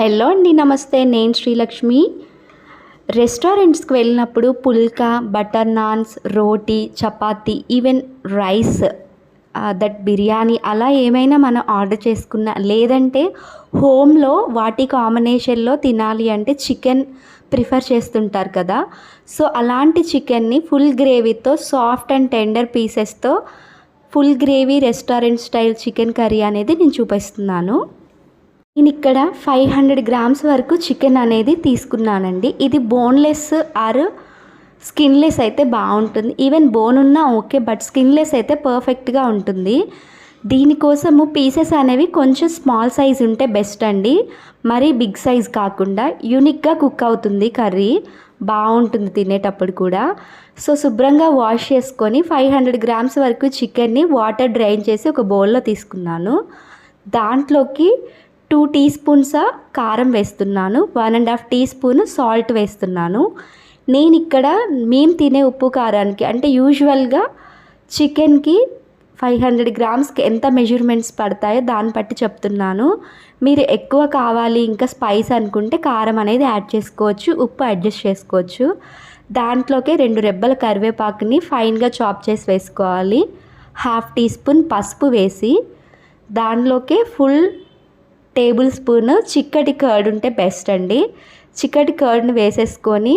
Hello అండి నమస్తే. నేను శ్రీలక్ష్మి. రెస్టారెంట్స్కి వెళ్ళినప్పుడు phulka butter naans roti chapati even rice that biryani అలా ఏమైనా మనం ఆర్డర్ చేసుకున్న లేదంటే హోమ్లో వాటి కాంబినేషన్లో తినాలి అంటే చికెన్ ప్రిఫర్ చేస్తుంటారు కదా. సో అలాంటి చికెన్ని ఫుల్ గ్రేవీతో soft and tender పీసెస్తో full gravy restaurant style chicken curry అనేది నేను చూపిస్తున్నాను. నేను ఇక్కడ ఫైవ్ హండ్రెడ్ గ్రామ్స్ వరకు చికెన్ అనేది తీసుకున్నానండి. ఇది బోన్లెస్ ఆర్ స్కిన్లెస్ అయితే బాగుంటుంది. ఈవెన్ బోన్ ఉన్నా ఓకే బట్ స్కిన్లెస్ అయితే పర్ఫెక్ట్గా ఉంటుంది. దీనికోసము పీసెస్ అనేవి కొంచెం స్మాల్ సైజ్ ఉంటే బెస్ట్ అండి. మరీ బిగ్ సైజ్ కాకుండా యూనిక్గా కుక్ అవుతుంది కర్రీ. బాగుంటుంది తినేటప్పుడు కూడా. సో శుభ్రంగా వాష్ చేసుకొని ఫైవ్ హండ్రెడ్ గ్రామ్స్ వరకు చికెన్ని వాటర్ డ్రైన్ చేసి ఒక బౌల్లో తీసుకున్నాను. దాంట్లోకి టూ టీ స్పూన్స్ కారం వేస్తున్నాను one and half teaspoon salt వేస్తున్నాను. నేను ఇక్కడ మేము తినే ఉప్పు కారానికి అంటే యూజువల్గా చికెన్కి ఫైవ్ హండ్రెడ్ గ్రామ్స్కి ఎంత మెజర్మెంట్స్ పడతాయో దాన్ని బట్టి చెప్తున్నాను. మీరు ఎక్కువ కావాలి ఇంకా స్పైస్ అనుకుంటే కారం అనేది యాడ్ చేసుకోవచ్చు ఉప్పు అడ్జస్ట్ చేసుకోవచ్చు. దాంట్లోకి రెండు రెబ్బల కరివేపాకుని ఫైన్గా చాప్ చేసి వేసుకోవాలి. హాఫ్ టీ స్పూన్ పసుపు వేసి దానిలోకే ఫుల్ టేబుల్ స్పూన్ చిక్కటి కర్డ్ ఉంటే బెస్ట్ అండి. చిక్కటి కర్డ్ని వేసేసుకొని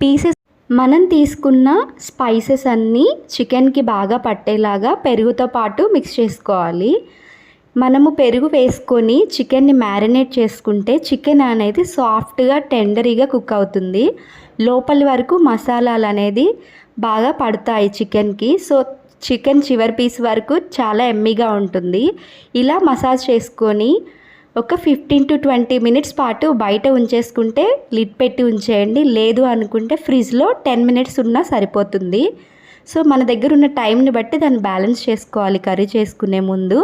పీసెస్ మనం తీసుకున్న స్పైసెస్ అన్నీ చికెన్కి బాగా పట్టేలాగా పెరుగుతో పాటు మిక్స్ చేసుకోవాలి. మనము పెరుగు వేసుకొని చికెన్ని మ్యారినేట్ చేసుకుంటే చికెన్ అనేది సాఫ్ట్గా టెండరీగా కుక్ అవుతుంది. లోపలి వరకు మసాలాలు అనేది బాగా పడతాయి చికెన్కి. సో చికెన్ చివరి పీస్ వరకు చాలా ఎమ్మీగా ఉంటుంది. ఇలా మసాజ్ చేసుకొని ఒక ఫిఫ్టీన్ టు ట్వంటీ మినిట్స్ పాటు బయట ఉంచేసుకుంటే లిడ్ పెట్టి ఉంచేయండి. లేదు అనుకుంటే ఫ్రిడ్జ్లో టెన్ మినిట్స్ ఉన్నా సరిపోతుంది. సో మన దగ్గర ఉన్న టైంని బట్టి దాన్ని బ్యాలెన్స్ చేసుకోవాలి కర్రీ చేసుకునే ముందు.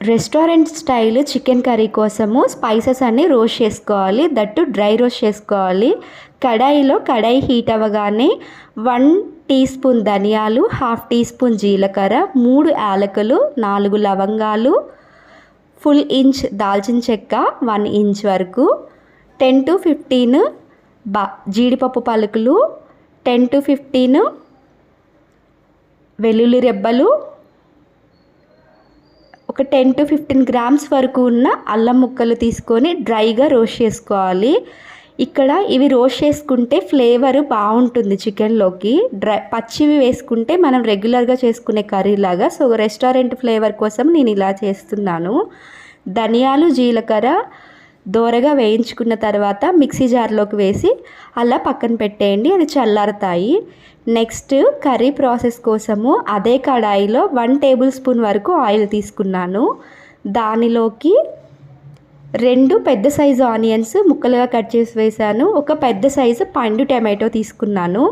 రెస్టారెంట్ స్టైల్ చికెన్ కర్రీ కోసము స్పైసెస్ అన్నీ రోస్ట్ చేసుకోవాలి. దట్టు డ్రై రోస్ట్ చేసుకోవాలి. కడాయిలో కడాయి హీట్ అవ్వగానే వన్ టీ స్పూన్ ధనియాలు హాఫ్ టీ స్పూన్ జీలకర్ర మూడు యాలకులు నాలుగు లవంగాలు ఫుల్ ఇంచ్ దాల్చిన చెక్క వన్ ఇంచ్ వరకు టెన్ టు ఫిఫ్టీన్ బా జీడిపప్పు పలుకులు టెన్ టు ఫిఫ్టీన్ వెల్లుల్లి రెబ్బలు ఒక టెన్ టు ఫిఫ్టీన్ గ్రామ్స్ వరకు ఉన్న అల్లం ముక్కలు తీసుకొని డ్రైగా రోస్ట్ చేసుకోవాలి. ఇక్కడ ఇవి రోస్ట్ చేసుకుంటే ఫ్లేవర్ బాగుంటుంది చికెన్లోకి. డ్రై పచ్చివి వేసుకుంటే మనం రెగ్యులర్గా చేసుకునే కర్రీ లాగా సో రెస్టారెంట్ ఫ్లేవర్ కోసం నేను ఇలా చేస్తున్నాను. ధనియాలు జీలకర్ర దోరగా వేయించుకున్న తర్వాత మిక్సీ జార్లోకి వేసి అలా పక్కన పెట్టేయండి అది చల్లారుతాయి. నెక్స్ట్ కర్రీ ప్రాసెస్ కోసము అదే కడాయిలో వన్ టేబుల్ స్పూన్ వరకు ఆయిల్ తీసుకున్నాను. దానిలోకి రెండు పెద్ద సైజు ఆనియన్స్ ముక్కలుగా కట్ చేసి వేసాను ఒక పెద్ద సైజు పండు టమాటో తీసుకున్నాను.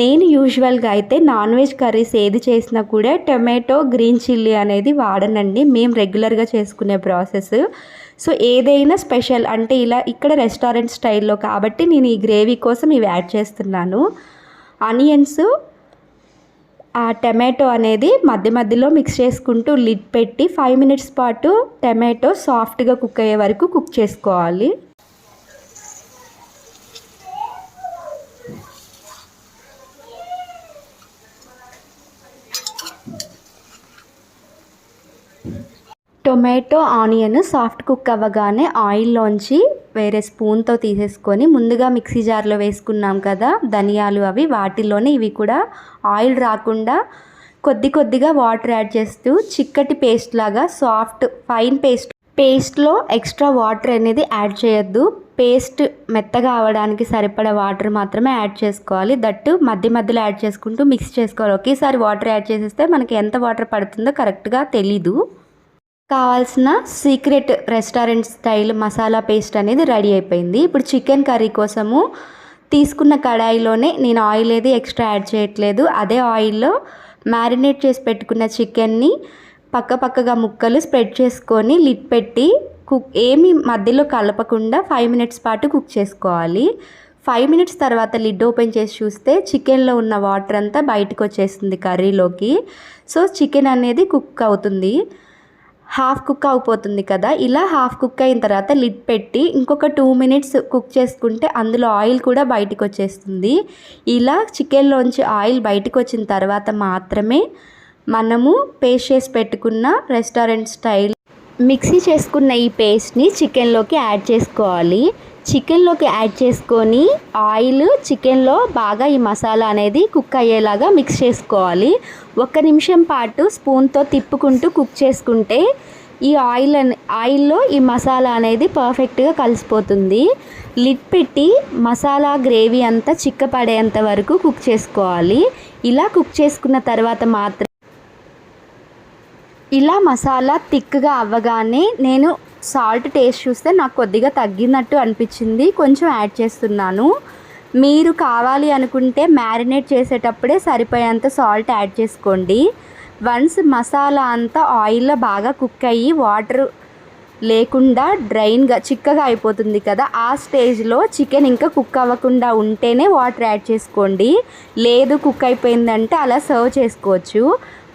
నేను యూజువల్గా అయితే నాన్ వెజ్ కర్రీస్ ఏది చేసినా కూడా టమాటో గ్రీన్ చిల్లీ అనేది వాడనండి. మేము రెగ్యులర్గా చేసుకునే ప్రాసెస్. సో ఏదైనా స్పెషల్ అంటే ఇలా ఇక్కడ రెస్టారెంట్ స్టైల్లో కాబట్టి నేను ఈ గ్రేవీ కోసం ఇవి యాడ్ చేస్తున్నాను. ఆనియన్స్ ఆ టమాటో అనేది మధ్య మధ్యలో మిక్స్ చేసుకుంటూ లిడ్ పెట్టి ఫైవ్ మినిట్స్ పాటు టమాటో సాఫ్ట్గా కుక్ అయ్యే వరకు కుక్ చేసుకోవాలి. టొమాటో ఆనియన్ సాఫ్ట్ కుక్ అవ్వగానే ఆయిల్లోంచి వేరే స్పూన్తో తీసేసుకొని ముందుగా మిక్సీ జార్లో వేసుకున్నాం కదా ధనియాలు అవి వాటిలోనే ఇవి కూడా ఆయిల్ రాకుండా కొద్ది కొద్దిగా వాటర్ యాడ్ చేస్తూ చిక్కటి పేస్ట్ లాగా సాఫ్ట్ ఫైన్ పేస్ట్. పేస్ట్లో ఎక్స్ట్రా వాటర్ అనేది యాడ్ చేయొద్దు. పేస్ట్ మెత్తగా అవడానికి సరిపడా వాటర్ మాత్రమే యాడ్ చేసుకోవాలి. దట్టు మధ్య మధ్యలో యాడ్ చేసుకుంటూ మిక్స్ చేసుకోవాలి. ఒకేసారి వాటర్ యాడ్ చేసేస్తే మనకి ఎంత వాటర్ పడుతుందో కరెక్ట్గా తెలీదు. కావాల్సిన secret restaurant style masala paste అనేది రెడీ అయిపోయింది. ఇప్పుడు చికెన్ కర్రీ కోసము తీసుకున్న కడాయిలోనే నేను ఆయిల్ ఏది ఎక్స్ట్రా యాడ్ చేయట్లేదు. అదే ఆయిల్లో మ్యారినేట్ చేసి పెట్టుకున్న చికెన్ని పక్క పక్కగా ముక్కలు స్ప్రెడ్ చేసుకొని లిడ్ పెట్టి కుక్ ఏమి మధ్యలో కలపకుండా ఫైవ్ మినిట్స్ పాటు కుక్ చేసుకోవాలి. ఫైవ్ మినిట్స్ తర్వాత లిడ్ ఓపెన్ చేసి చూస్తే చికెన్లో ఉన్న వాటర్ అంతా బయటకు వచ్చేస్తుంది కర్రీలోకి. సో చికెన్ అనేది కుక్ అవుతుంది. హాఫ్ కుక్ అయిపోతుంది కదా ఇలా హాఫ్ కుక్ అయిన తర్వాత లిడ్ పెట్టి ఇంకొక టూ మినిట్స్ కుక్ చేసుకుంటే అందులో ఆయిల్ కూడా బయటకు వచ్చేస్తుంది. ఇలా చికెన్లోంచి ఆయిల్ బయటకు వచ్చిన తర్వాత మాత్రమే మనము పేస్ట్ చేసి పెట్టుకున్న రెస్టారెంట్ స్టైల్ మిక్సీ చేసుకున్న ఈ పేస్ట్ని చికెన్లోకి యాడ్ చేసుకోవాలి. చికెన్లోకి యాడ్ చేసుకొని ఆయిల్ చికెన్లో బాగా ఈ మసాలా అనేది కుక్ అయ్యేలాగా మిక్స్ చేసుకోవాలి. ఒక నిమిషం పాటు స్పూన్తో తిప్పుకుంటూ కుక్ చేసుకుంటే ఈ ఆయిల్ అనే ఆయిల్లో ఈ మసాలా అనేది పర్ఫెక్ట్గా కలిసిపోతుంది. లిడ్ పెట్టి మసాలా గ్రేవీ అంతా చిక్కపడేంత వరకు కుక్ చేసుకోవాలి. ఇలా కుక్ చేసుకున్న తర్వాత మాత్రం ఇలా మసాలా థిక్గా అవ్వగానే నేను సాల్ట్ టేస్ట్ చూస్తే నాకు కొద్దిగా తగ్గినట్టు అనిపించింది. కొంచెం యాడ్ చేస్తున్నాను. మీరు కావాలి అనుకుంటే మ్యారినేట్ చేసేటప్పుడే సరిపోయేంత సాల్ట్ యాడ్ చేసుకోండి. వన్స్ మసాలా అంతా ఆయిల్లో బాగా కుక్ అయ్యి వాటర్ లేకుండా డ్రైన్గా చిక్కగా అయిపోతుంది కదా ఆ స్టేజ్లో చికెన్ ఇంకా కుక్ అవ్వకుండా ఉంటేనే వాటర్ యాడ్ చేసుకోండి. లేదు కుక్ అయిపోయిందంటే అలా సర్వ్ చేసుకోవచ్చు.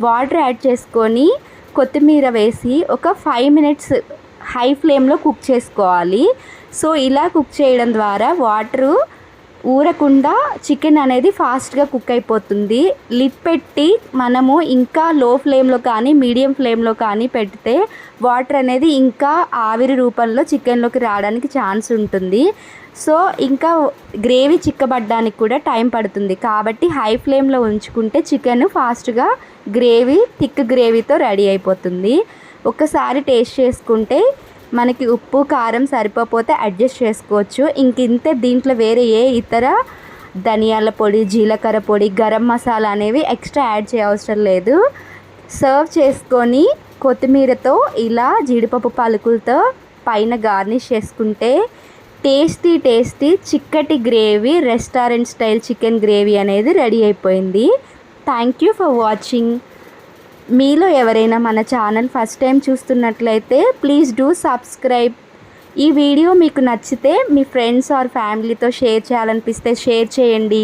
వాటర్ యాడ్ చేసుకొని కొత్తిమీర వేసి ఒక ఫైవ్ మినిట్స్ హై ఫ్లేమ్లో కుక్ చేసుకోవాలి. సో ఇలా కుక్ చేయడం ద్వారా వాటరు ఊరకుండా చికెన్ అనేది ఫాస్ట్గా కుక్ అయిపోతుంది. లిడ్ పెట్టి మనము ఇంకా లో ఫ్లేమ్లో కానీ మీడియం ఫ్లేమ్లో కానీ పెడితే వాటర్ అనేది ఇంకా ఆవిరి రూపంలో చికెన్లోకి రావడానికి ఛాన్స్ ఉంటుంది. సో ఇంకా గ్రేవీ చిక్కబడ్డానికి కూడా టైం పడుతుంది. కాబట్టి హై ఫ్లేమ్లో ఉంచుకుంటే చికెన్ ఫాస్ట్గా గ్రేవీ థిక్ గ్రేవీతో రెడీ అయిపోతుంది. ఒకసారి టేస్ట్ చేసుకుంటే మనకి ఉప్పు కారం సరిపోతే అడ్జస్ట్ చేసుకోవచ్చు. ఇంకింతే దీంట్లో వేరే ఏ ఇతర ధనియాల పొడి జీలకర్ర పొడి గరం మసాలా అనేవి ఎక్స్ట్రా యాడ్ చేయవసరం లేదు. సర్వ్ చేసుకొని కొత్తిమీరతో ఇలా జీడిపప్పు పలుకులతో పైన గార్నిష్ చేసుకుంటే టేస్టీ టేస్టీ చిక్కటి gravy restaurant style chicken gravy అనేది రెడీ అయిపోయింది. Thank you for watching. మీలో ఎవరైనా మన ఛానల్ ఫస్ట్ టైం చూస్తున్నట్లయితే ప్లీజ్ డూ సబ్స్క్రైబ్. ఈ వీడియో మీకు నచ్చితే మీ ఫ్రెండ్స్ ఆర్ ఫ్యామిలీతో షేర్ చేయాలనిపిస్తే షేర్ చేయండి.